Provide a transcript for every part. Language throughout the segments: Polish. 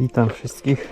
Witam wszystkich.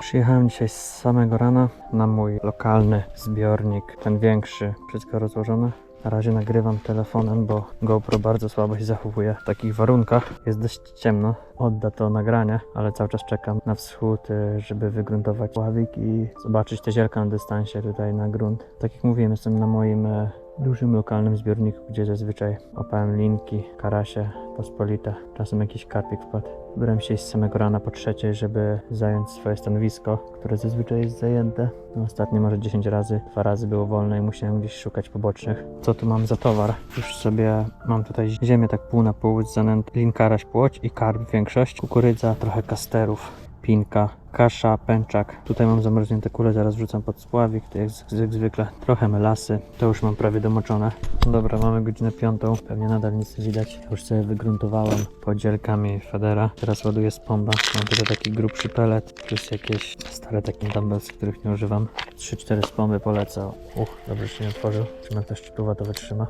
Przyjechałem dzisiaj z samego rana na mój lokalny zbiornik, ten większy, wszystko rozłożone. Na razie nagrywam telefonem, bo GoPro bardzo słabo się zachowuje w takich warunkach. Jest dość ciemno, odda to nagranie, ale cały czas czekam na wschód, y, żeby wygruntować ławik i zobaczyć te zielka na dystansie tutaj na grunt. Tak jak mówiłem, jestem na moim e, dużym lokalnym zbiorniku, gdzie zazwyczaj łapałem linki, karasie, pospolite, czasem jakiś karpik wpadł. Byłem się z samego rana po trzeciej, żeby zająć swoje stanowisko, które zazwyczaj jest zajęte. No, ostatnio może 10 razy, dwa razy było wolne i musiałem gdzieś szukać pobocznych. Co tu mam za towar? Już sobie mam tutaj ziemię tak pół na pół, zanęt linkaraś płoć i karp większość, kukurydza, trochę kasterów, pinka, kasza, pęczak. Tutaj mam zamarznięte kule, zaraz wrzucam pod spławik, to jak, jak zwykle. Trochę melasy, to już mam prawie domoczone. Dobra, mamy godzinę piątą, pewnie nadal nic nie widać. Już sobie wygruntowałem podzielkami federa. Teraz ładuję z pomba. Mam tutaj taki grubszy pelet, plus jakieś stare takie dumbbellsy, których nie używam. 3-4 spomby polecę. Uch, dobrze się nie otworzył. Czy ktoś czuwa, to wytrzyma.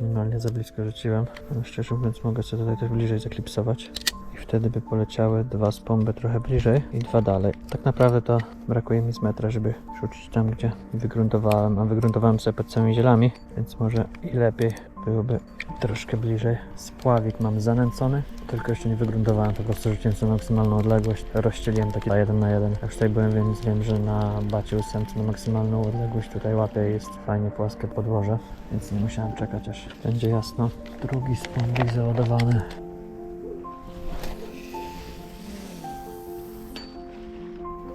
Minimalnie za blisko rzuciłem. Szczerze mówiąc mogę sobie tutaj też bliżej zaklipsować. I wtedy by poleciały dwa spomby trochę bliżej i dwa dalej. Tak naprawdę to brakuje mi z metra, żeby rzucić tam, gdzie wygruntowałem. A wygruntowałem sobie pod całymi zielami, więc może i lepiej byłoby troszkę bliżej. Spławik mam zanęcony, tylko jeszcze nie wygruntowałem, po prostu rzuciłem sobie maksymalną odległość. Rozścieliłem taki na jeden na jeden. Jak już tutaj byłem, więc wiem, że na bacie ósemce na maksymalną odległość tutaj łapie jest fajnie płaskie podłoże, więc nie musiałem czekać aż będzie jasno. Drugi spąbik załadowany.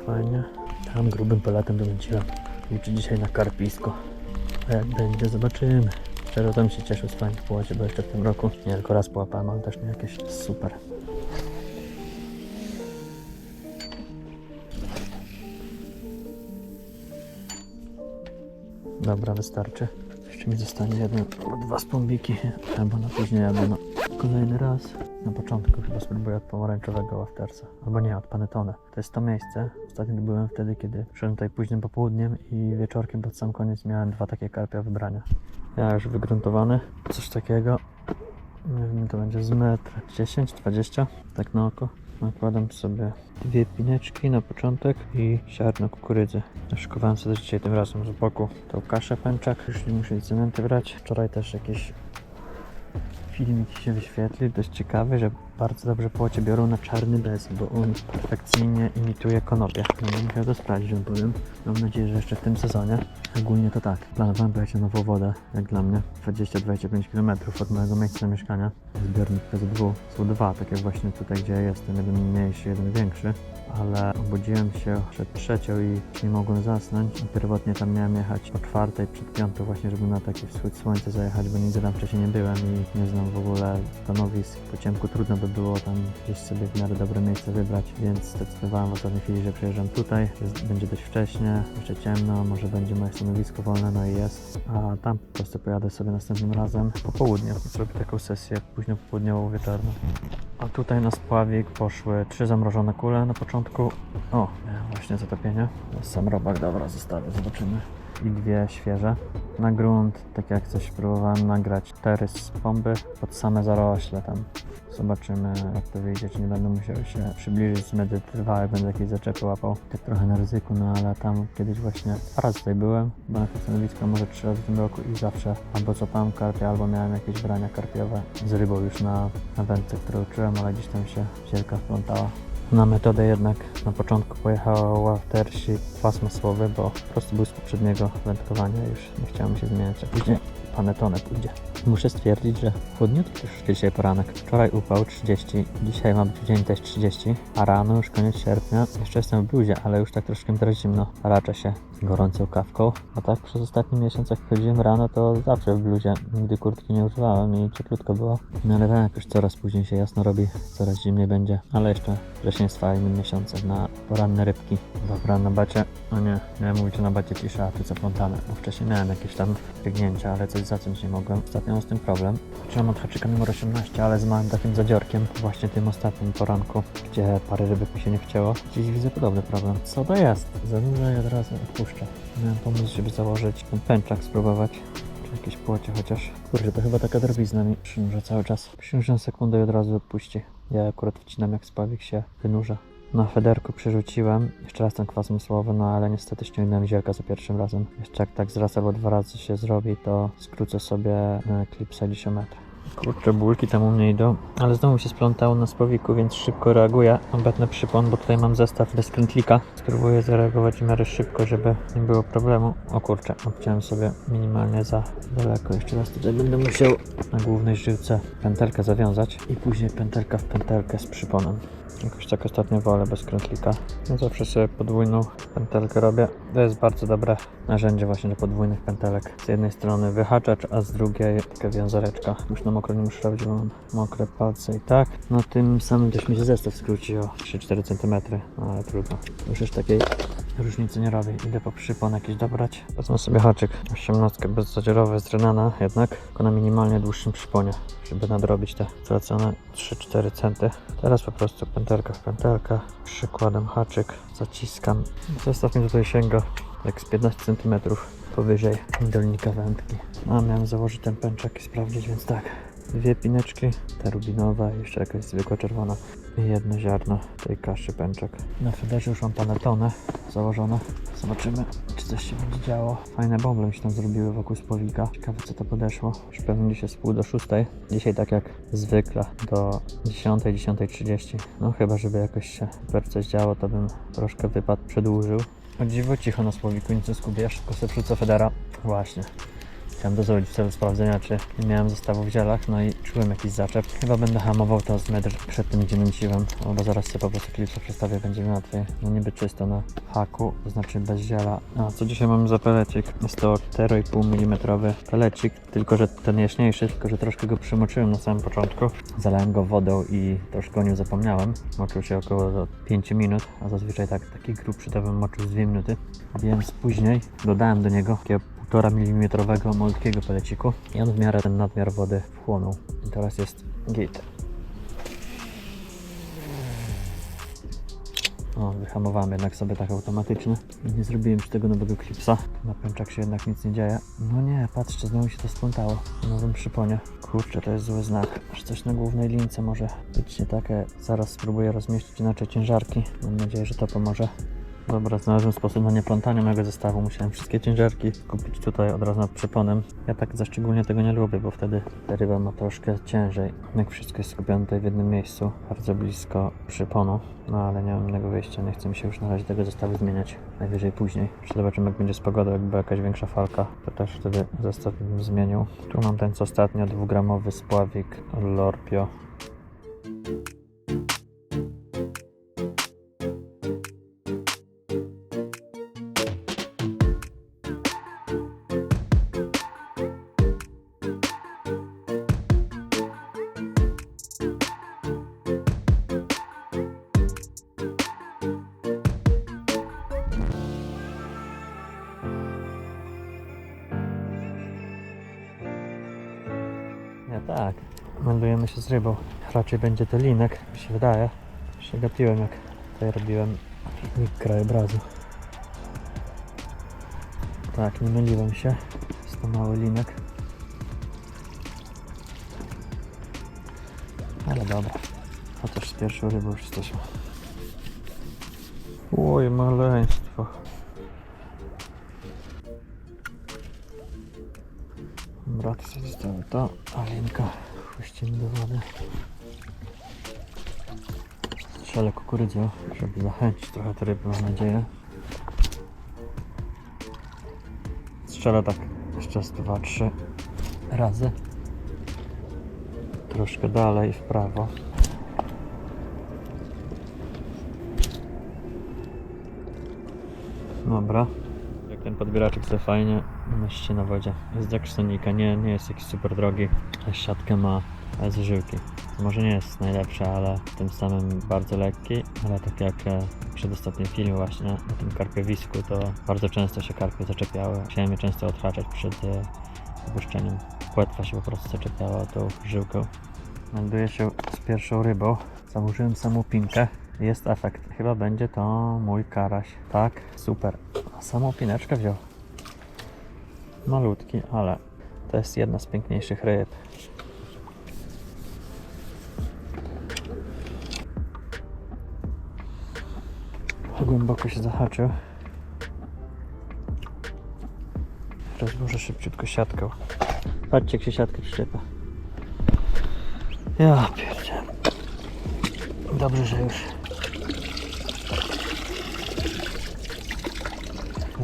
Fajnie. Tam grubym peletem domyciłem. Liczę dzisiaj na karpisko. A jak będzie, zobaczymy. Szczerze to bym się cieszył z fajnych połacie, bo jeszcze w tym roku nie tylko raz połapałem, ale też nie jakieś super. Dobra, wystarczy. Jeszcze mi zostanie jeden dwa spąbiki, albo na później, albo na kolejny raz. Na początku chyba spróbuję od pomarańczowego łaftersa, albo nie, od panetone. To jest to miejsce. Ostatnio byłem wtedy, kiedy przyszedłem tutaj późnym popołudniem i wieczorkiem pod sam koniec miałem dwa takie karpia wybrania. Ja już wygruntowany, coś takiego. Nie wiem, to będzie z metr 10-20, tak na oko. Nakładam sobie dwie pineczki na początek i ziarno kukurydzy. Szykowałem sobie dzisiaj tym razem z boku tą kaszę pęczak. Już nie muszę nic cementy brać. Wczoraj też jakieś filmik się wyświetlił, dość ciekawy, że bardzo dobrze płocie biorą na czarny bez, bo on perfekcyjnie imituje konopie. No będę musiał to sprawdzić, że powiem. Mam nadzieję, że jeszcze w tym sezonie. Ogólnie to tak, planowałem pojechać na nową wodę, jak dla mnie, 20-25 km od mojego miejsca zamieszkania. Zbiornik PZW są dwa, tak jak właśnie tutaj, gdzie ja jestem, jeden mniejszy, jeden większy. Ale obudziłem się przed trzecią i nie mogłem zasnąć. Pierwotnie tam miałem jechać o czwartej, przed piątą właśnie, żeby na taki wschód słońca zajechać, bo nigdy tam wcześniej nie byłem i nie znam w ogóle stanowisk. Po ciemku trudno by było tam gdzieś sobie w miarę dobre miejsce wybrać, więc zdecydowałem w ostatniej chwili, że przyjeżdżam tutaj. Jest, będzie dość wcześnie, jeszcze ciemno, może będzie moje stanowisko wolne, no i jest. A tam po prostu pojadę sobie następnym razem po południu. Zrobię taką sesję późno popołudniową, wieczorną. A tutaj na spławik poszły trzy zamrożone kule na początku. O, właśnie zatopienie. Sam robak, dobra, zostawię, zobaczymy. I dwie świeże. Na grunt, tak jak coś próbowałem nagrać, cztery z bomby pod same zarośle tam. Zobaczymy jak to wyjdzie, czy nie będę musiał się przybliżyć z medy trwałe, będę jakieś zaczepy łapał. Tak trochę na ryzyku, no ale tam kiedyś właśnie razy tutaj byłem, bo na tym stanowisku może trzy razy w tym roku i zawsze albo złapałem karpia, albo miałem jakieś brania karpiowe z rybą już na, na wędce, które uczyłem, ale gdzieś tam się zielka wplątała. Na metodę jednak na początku pojechała łaftersi kwas masłowy, bo po prostu był z poprzedniego wędkowania, już nie chciałem się zmieniać, a później panetone pójdzie. Muszę stwierdzić, że chłodniutki już dzisiaj poranek. Wczoraj upał 30, dzisiaj ma być dzień też 30, a rano już koniec sierpnia. Jeszcze jestem w bluzie, ale już tak troszkę teraz zimno. Raczę się gorącą kawką. A tak przez ostatni miesiąc jak chodziłem rano, to zawsze w bluzie. Nigdy kurtki nie używałem i cieplutko było. No ale tak, już coraz później się jasno robi, coraz zimniej będzie. Ale jeszcze wrzesień jest fajnym miesiącem na poranne rybki. Dobra, na bacie, o nie, miałem mówić na bacie cisza, a tu zaplątane. Bo wcześniej miałem jakieś tam biegnięcia, ale coś zacząć nie mogłem. Ostatnio mam z tym problem. Trzymam od haczyka numer 18, ale z małym takim zadziorkiem, właśnie tym ostatnim poranku, gdzie parę rybek mi się nie chciało. Dziś widzę podobny problem. Co to jest? Zanurzę i od razu odpuszczę. Miałem pomysł, żeby założyć ten pęczak, spróbować. Jakieś płocie chociaż. Kurde, to chyba taka drobizna mi przynurza cały czas. Przynurza sekundę i od razu odpuści. Ja akurat wcinam jak spawik się wynurza. Na federku przerzuciłem. Jeszcze raz ten kwas masłowy, no ale niestety ściągnąłem zielka za pierwszym razem. Jeszcze jak tak z raz albo dwa razy się zrobi, to skrócę sobie e, klipsa lisiometr. Kurczę, bólki tam u mnie idą, ale znowu się splątało na spowiku, więc szybko reaguję. Obetnę przypon, bo tutaj mam zestaw bez krętlika. Spróbuję zareagować w miarę szybko, żeby nie było problemu. O kurczę, obciąłem sobie minimalnie za daleko. Jeszcze raz tutaj będę musiał na głównej żyłce pętelkę zawiązać i później pętelka w pętelkę z przyponem. Jakoś tak ostatnio wolę bez krętlika. No zawsze sobie podwójną pętelkę robię. To jest bardzo dobre narzędzie właśnie do podwójnych pętelek. Z jednej strony wyhaczacz, a z drugiej taka wiązareczka. Już na mokro nie muszę robić, bo mam mokre palce i tak. No tym samym też mi się zestaw skróci o 3-4 cm, no, ale trudno. Już już takiej różnicy nie robię. Idę po przypon jakiś dobrać. Wezmę sobie haczyk 18 bezzadzierowy z Renana jednak, tylko na minimalnie dłuższym przyponie, żeby nadrobić te stracone 3-4 cm. Teraz po prostu pętelka w pętelkę, przykładem haczyk, zaciskam. Zestaw mi tutaj sięga jak z 15 cm powyżej dolnika wędki. A miałem założyć ten pęczak i sprawdzić, więc tak. Dwie pineczki, ta rubinowa jeszcze jakaś zwykła czerwona i jedno ziarno tej kaszy pęczak. Na federze już mam panetonę założone. Zobaczymy, czy coś się będzie działo. Fajne bąble mi się tam zrobiły wokół spowika. Ciekawe, co to podeszło. Już pewnie dzisiaj z pół do szóstej. Dzisiaj tak jak zwykle do 10, 10.30. No chyba, żeby jakoś się super coś działo, to bym troszkę wypad przedłużył. O dziwo cicho na słowiku, nic nie skubię. Ja szybko sobie wrzucę federa. Właśnie. Chciałem dozwolić w celu sprawdzenia, czy nie miałem zestawu w zielach, no i czułem jakiś zaczep. Chyba będę hamował to z metr przed tym, gdzie nęciłem, bo zaraz sobie po prostu klipsa przestawię, będzie mi łatwiej. No niby czysto na haku, to znaczy bez ziela. A co dzisiaj mamy za pelecik? Jest to 4,5 mm pelecik, tylko że ten jaśniejszy, tylko że troszkę go przymoczyłem na samym początku. Zalałem go wodą i troszkę o nim zapomniałem. Moczył się około 5 minut, a zazwyczaj tak taki grubszy to bym moczył z 2 minuty. Więc później dodałem do niego 1,5 mm malutkiego peleciku i on w miarę ten nadmiar wody wchłonął. I teraz jest git. O, wyhamowałem jednak sobie tak automatycznie. Nie zrobiłem już tego nowego klipsa. Na pęczak się jednak nic nie dzieje. No nie, patrzcie, znowu się to splątało. Nowym przyponie. Kurczę, to jest zły znak. Aż coś na głównej lince może być nie takie. Zaraz spróbuję rozmieścić inaczej ciężarki. Mam nadzieję, że to pomoże. Dobra, znalazłem sposób na nieplątanie mojego zestawu. Musiałem wszystkie ciężarki kupić tutaj od razu nad przyponem. Ja tak za szczególnie tego nie lubię, bo wtedy ta ryba ma troszkę ciężej. Jak wszystko jest skupione tutaj w jednym miejscu, bardzo blisko przyponu. No ale nie mam innego wyjścia, nie chcę mi się już na razie tego zestawu zmieniać. Najwyżej później. Jeszcze zobaczymy jak będzie z pogodą, jakby jakaś większa falka, to też wtedy zestaw bym zmienił. Tu mam ten co ostatnio, dwugramowy spławik Lorpio. Meldujemy się z rybą. Raczej będzie to linek, mi się wydaje. Się gapiłem jak tutaj robiłem filmik krajobrazu. Tak, nie myliłem się. Jest to mały linek. Ale dobra. Chociaż z pierwszą rybą już jesteśmy. Oj, maleństwo. Brat zostawił to, a linka puścimy do wody. Strzelę kukurydzą, żeby zachęcić trochę te ryby, mam nadzieję. Strzelę tak jeszcze z dwa, trzy razy. Troszkę dalej w prawo. Dobra. Podbieraczek sobie fajnie mieści na wodzie. Jest jak Sonika, nie, nie jest jakiś super drogi. Siatkę ma z żyłki. Może nie jest najlepsza, ale tym samym bardzo lekki, ale tak jak e, przedostatni film właśnie na tym karpiowisku, to bardzo często się karpie zaczepiały. Musiałem je często odhaczać przed e, wypuszczeniem. Płetwa się po prostu zaczepiała tą żyłką. Melduję się z pierwszą rybą. Założyłem samą pinkę. Jest efekt. Chyba będzie to mój karaś. Tak, super. Samą pineczkę wziął. Malutki, ale To jest jedna z piękniejszych ryb. Głęboko się zahaczył. Rozłożę szybciutko siatką. Patrzcie, jak się siatka przyczepa. Ja pierdzielę. Dobrze, że już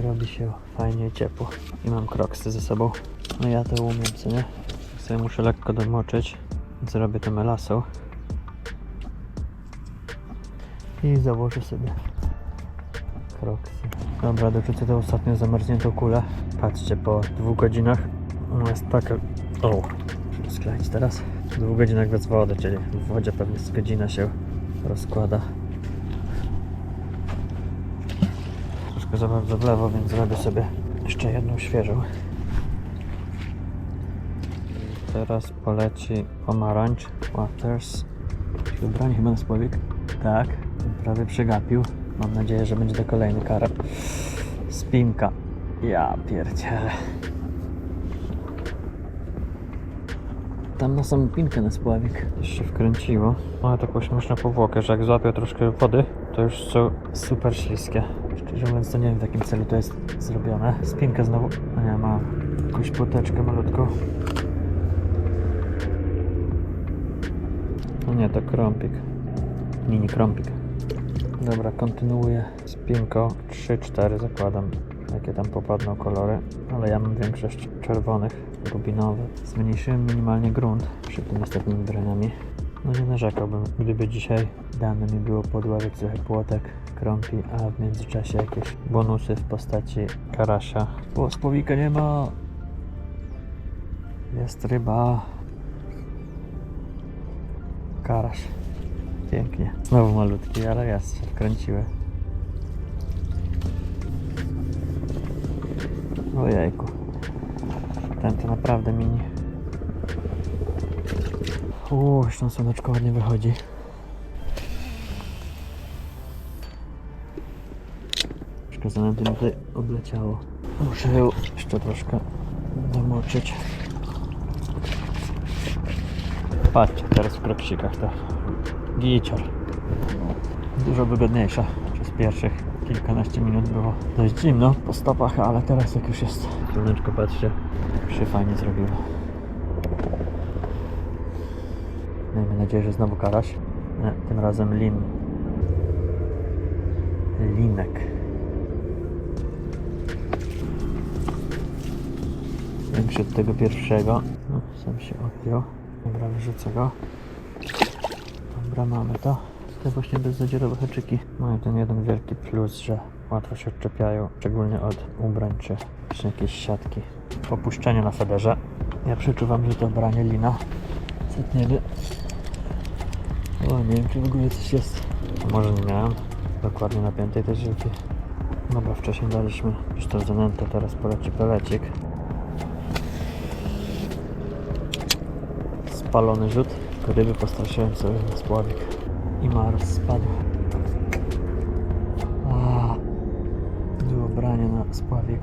robi się fajnie ciepło. I mam kroksy ze sobą. No ja to umiem, co nie? Sobie muszę lekko domoczyć. Zrobię to melasą. I założę sobie kroksy. Dobra, dorzucę tę ostatnią zamarzniętą kulę. Patrzcie, po dwóch godzinach ona jest taka... O, muszę skleić teraz. Dwóch godzinach bez wody, czyli w wodzie pewnie z godzina się rozkłada. Troszkę za bardzo w lewo, więc zrobię sobie jeszcze jedną świeżą. Teraz poleci pomarańcz, waters. Ubranie chyba na spławik? Tak, prawie przegapił. Mam nadzieję, że będzie to kolejny karp. Spinka. Ja pierdzielę. Tam na samą pinkę na spławik. Się wkręciło. Ma taką śmieszną powłokę, że jak złapię troszkę wody, to już są super śliskie. Szczerze mówiąc, to nie wiem w jakim celu to jest zrobione. Spinka znowu... Nie, ma jakąś płoteczkę malutką. No nie, to krąpik. Mini krąpik. Dobra, kontynuuję z pinką 3-4 zakładam, jakie tam popadną kolory, ale ja mam większość czerwonych, rubinowych. Zmniejszyłem minimalnie grunt przed tymi ostatnimi braniami. No nie narzekałbym, gdyby dzisiaj dane mi było podłożyć trochę płotek, krąpi, a w międzyczasie jakieś bonusy w postaci karasia. Bo spowika nie ma. Jest ryba. Karaś. Pięknie. Znowu malutki, ale jest, się wkręciły. Ojejku. Ten to naprawdę mini. Uuu, słoneczko ładnie wychodzi. Troszkę zanęty mi tutaj odleciało. Muszę ją jeszcze troszkę zamoczyć. Patrzcie, teraz w kroksikach to gicior. Dużo wygodniejsza. Przez pierwszych kilkanaście minut było dość zimno po stopach, ale teraz jak już jest słoneczko, patrzcie, się fajnie zrobiło. Miejmy nadzieję, że znowu karaś. Nie, tym razem lin. Linek. Większy od tego pierwszego. No, sam się odpiął. Dobra, wyrzucę go. Dobra, mamy to. Te właśnie bezzadziorowe haczyki mają ten jeden wielki plus, że łatwo się odczepiają, szczególnie od ubrań czy, czy jakiejś siatki. Popuszczenie na federze. Ja przeczuwam, że to branie lina setniemy. O, nie wiem, czy w ogóle coś jest. A może nie miałem dokładnie napiętej tej żyłki. Dobra, wcześniej daliśmy już to zanętę, teraz poleci pelecik. Spalony rzut, tylko ryby postraszyłem sobie na spławik i Mars spadł. A, było branie na spławik.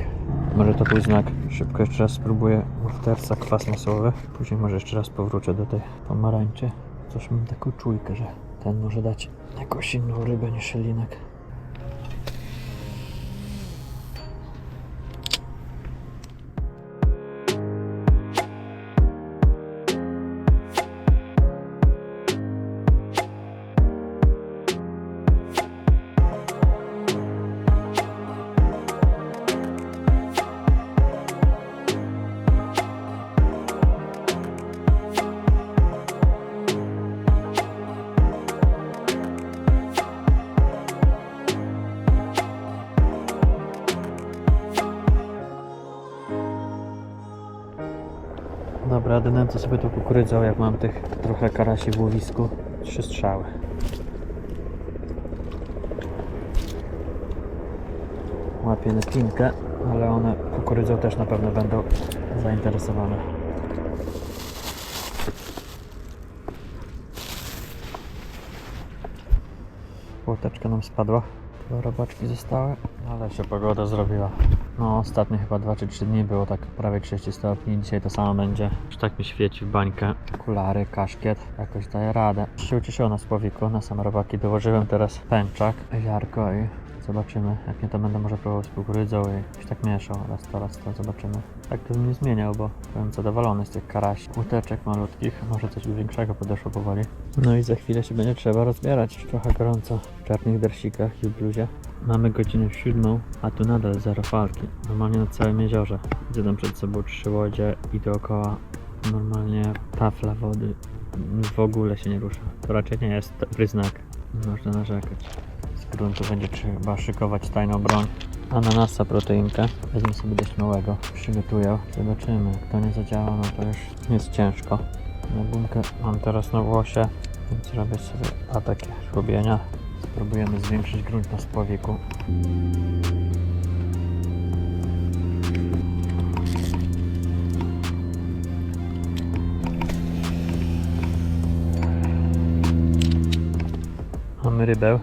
Może to był znak. Szybko jeszcze raz spróbuję mortersa kwas masowy. Później może jeszcze raz powrócę do tej pomarańczy. Coś mam taką czujkę, że ten może dać jakąś inną rybę niż linek. Dobra, dynęcę sobie tą kukurydzą, jak mam tych trochę karasi w łowisku. Trzy strzały. Łapię na ale one kukurydzą też na pewno będą zainteresowane. Płoteczka nam spadła. Dwa robaczki zostały, ale się pogoda zrobiła. No ostatnie chyba 2 czy 3 dni było tak prawie 30 stopni, dzisiaj to samo będzie. Już tak mi świeci w bańkę. Okulary, kaszkiet, jakoś daje radę. Się ucieszyło na słowiku, na same robaki dołożyłem teraz pęczak, ziarko i zobaczymy. Jak nie to będę może próbował z kukurydzą i już tak mieszał raz to, raz to, zobaczymy. Tak to bym nie zmieniał, bo byłem zadowolony z tych karaś, łuteczek malutkich, może coś większego podeszło powoli. No i za chwilę się będzie trzeba rozbierać, trochę gorąco w czarnych dersikach i bluzie. Mamy godzinę siódmą, a tu nadal zero falki. Normalnie na całym jeziorze. Widzę tam przed sobą trzy łodzie i dookoła normalnie tafla wody. W ogóle się nie rusza. To raczej nie jest dobry znak. Można narzekać. Gruntu będzie trzeba szykować tajną broń. Ananasa proteinkę. Wezmę sobie dość małego. Przygotuję. Zobaczymy. Jak to nie zadziała, no to już jest ciężko. Na gumkę mam teraz na włosie, więc robię sobie takie szłobienia. Spróbujemy zwiększyć grunt na spłowiku. Mamy rybę.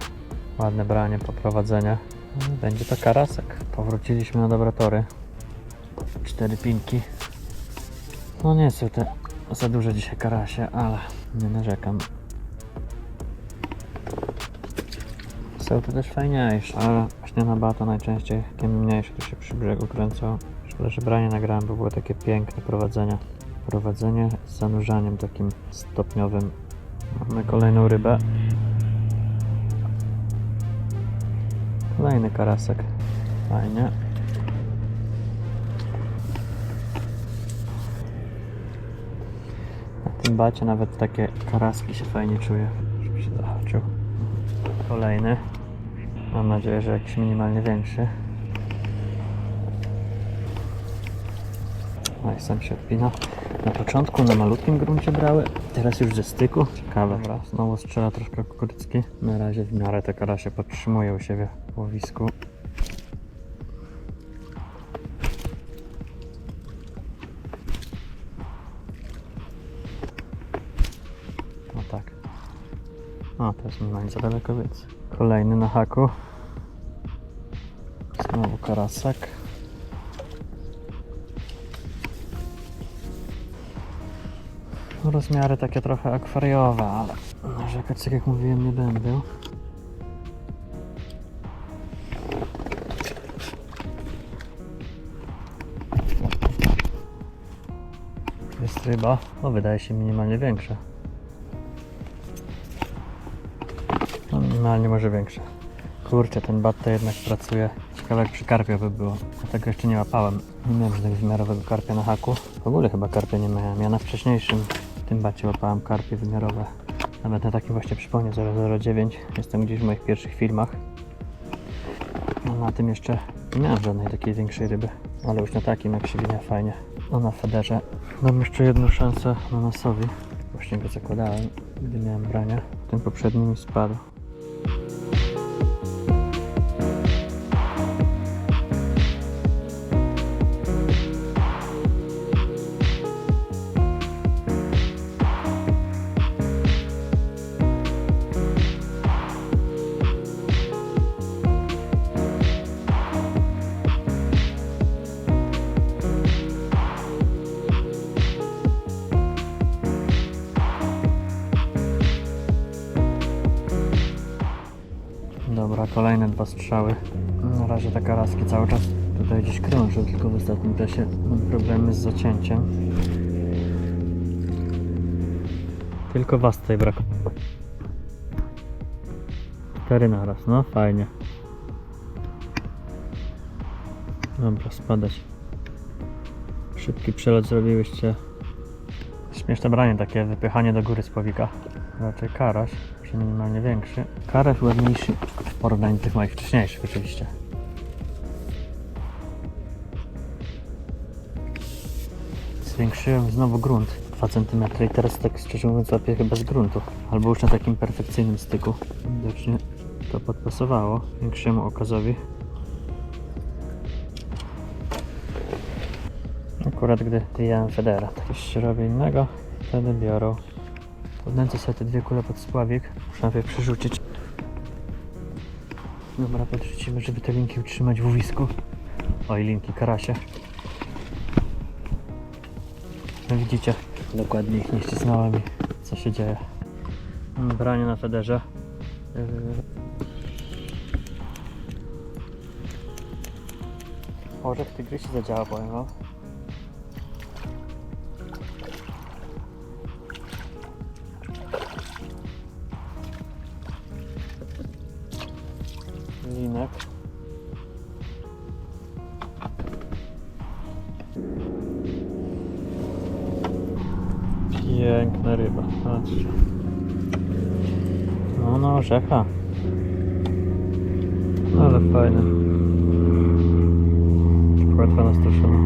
Ładne branie, poprowadzenie. No, Będzie to karasek. Powróciliśmy na dobre tory. Cztery pinki. No nie są te za duże dzisiaj karasie, ale nie narzekam. Są to też fajniejsze, ale właśnie na bato najczęściej takie mniejsze to się przy brzegu kręcą. Szkoda, że branie nagrałem, bo było takie piękne prowadzenie. Prowadzenie z zanurzaniem takim stopniowym. Mamy kolejną rybę. Kolejny karasek. Fajnie. Na tym bacie nawet takie karaski się fajnie czuje, żeby się zahaczył. Kolejny. Mam nadzieję, że jakiś minimalnie większy. No i sam się odpina. Na początku na malutkim gruncie brały, teraz już ze styku. Ciekawe. Dobra, znowu strzela troszkę kukurycki. Na razie w miarę te karasie podtrzymują u siebie w łowisku. No tak. O, to jest normalnie za daleko, więc kolejny na haku. Znowu karasek. Rozmiary takie trochę akwariowe, ale narzekać, tak jak mówiłem, nie będę. Jest ryba, o wydaje się minimalnie większa. No minimalnie może większa. Kurczę, ten bat to jednak pracuje. Ciekawe jak przy karpie by było. Ja tego jeszcze nie łapałem. Nie miałem żadnego wymiarowego karpia na haku. W ogóle chyba karpia nie miałem. Ja na wcześniejszym tym bacie łapałem karpie wymiarowe. Nawet na takim właśnie przypomnę 009. Jestem gdzieś w moich pierwszych filmach. No na tym jeszcze nie miałem żadnej takiej większej ryby. Ale już na takim jak się winia fajnie. No na federze. Dam jeszcze jedną szansę na nasowi. Właśnie go zakładałem, gdy miałem brania. Ten poprzedni mi spadł. Kolejne dwa strzały. Na razie te karaski cały czas tutaj gdzieś krążą, tylko w ostatnim czasie mam problemy z zacięciem. Tylko was tutaj brakuje. Cztery naraz, no fajnie. Dobra, spadać. Szybki przelot zrobiłyście. Śmieszne branie takie, wypychanie do góry z powika. Raczej karaś, czy minimalnie większy. Karaś ładniejszy w porównaniu do tych moich wcześniejszych oczywiście. Zwiększyłem znowu grunt 2 cm i teraz tak szczerze mówiąc łapię chyba z gruntu. Albo już na takim perfekcyjnym styku. Widocznie to podpasowało większemu okazowi. Akurat gdy wyjąłem Federa, tak coś się robi innego, wtedy biorą. Podnęcę sobie te dwie kule pod spławik, muszę najpierw przerzucić. Dobra, podrzucimy, żeby te linki utrzymać w łowisku. Oj, linki, karasie. No widzicie, dokładnie ich nie ścisnąłem i co się dzieje. Branie na federze. Yy. Orzech tygrysi zadziała, powiem wam. Rzeka. Ale fajne. Płetwa nastraszona.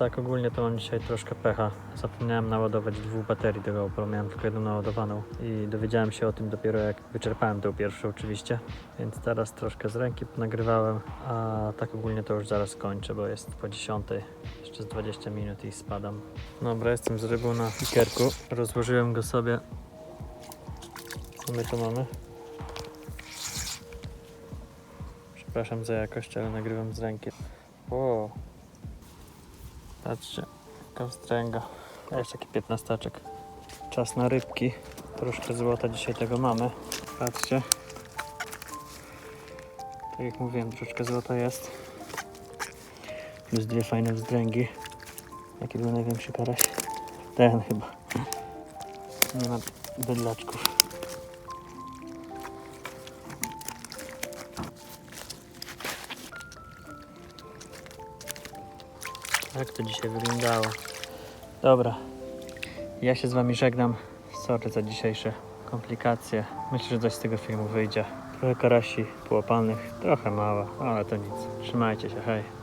Tak, ogólnie to mam dzisiaj troszkę pecha. Zapomniałem naładować dwóch baterii do GoPro, miałem tylko jedną naładowaną i dowiedziałem się o tym dopiero jak wyczerpałem tą pierwszą oczywiście, więc teraz troszkę z ręki nagrywałem, a tak ogólnie to już zaraz kończę, bo jest po 10, jeszcze z 20 minut i spadam. Dobra, jestem z rybą na pikerku, rozłożyłem go sobie. Co my tu mamy? Przepraszam za jakość, ale nagrywam z ręki. Wow. Patrzcie, jaka wstręga. A jeszcze taki piętnastaczek. Czas na rybki. Troszkę złota dzisiaj tego mamy. Patrzcie. Tak jak mówiłem, troszkę złota jest. Plus dwie fajne wzdręgi. Jaki był największy karaś? Ten chyba. Nie ma bydlaczków. To dzisiaj wyglądało? Dobra. Ja się z wami żegnam. Sorry za dzisiejsze komplikacje. Myślę, że coś z tego filmu wyjdzie. Trochę karasi połapanych, trochę mało, ale to nic. Trzymajcie się, hej.